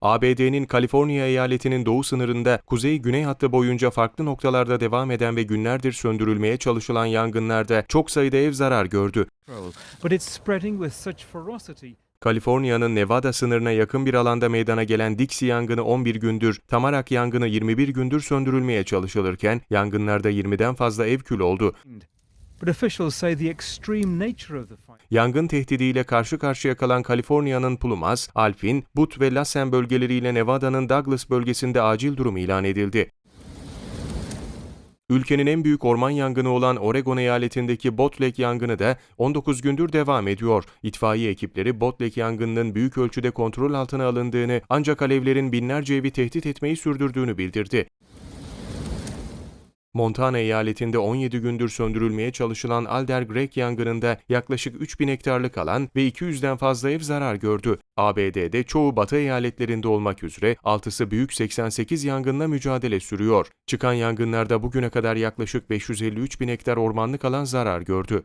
ABD'nin Kaliforniya eyaletinin doğu sınırında kuzey-güney hattı boyunca farklı noktalarda devam eden ve günlerdir söndürülmeye çalışılan yangınlarda çok sayıda ev zarar gördü. Kaliforniya'nın Nevada sınırına yakın bir alanda meydana gelen Dixie yangını 11 gündür, Tamarak yangını 21 gündür söndürülmeye çalışılırken yangınlarda 20'den fazla ev kül oldu. Yangın tehdidiyle karşı karşıya kalan Kaliforniya'nın Plumas, Alpine, Butte ve Lassen bölgeleriyle Nevada'nın Douglas bölgesinde acil durum ilan edildi. Ülkenin en büyük orman yangını olan Oregon eyaletindeki Bot Lake yangını da 19 gündür devam ediyor. İtfaiye ekipleri Bot Lake yangınının büyük ölçüde kontrol altına alındığını ancak alevlerin binlerce evi tehdit etmeyi sürdürdüğünü bildirdi. Montana eyaletinde 17 gündür söndürülmeye çalışılan Alder Creek yangınında yaklaşık 3000 hektarlık alan ve 200'den fazla ev zarar gördü. ABD'de çoğu batı eyaletlerinde olmak üzere 6'sı büyük 88 yangınla mücadele sürüyor. Çıkan yangınlarda bugüne kadar yaklaşık 553 bin hektar ormanlık alan zarar gördü.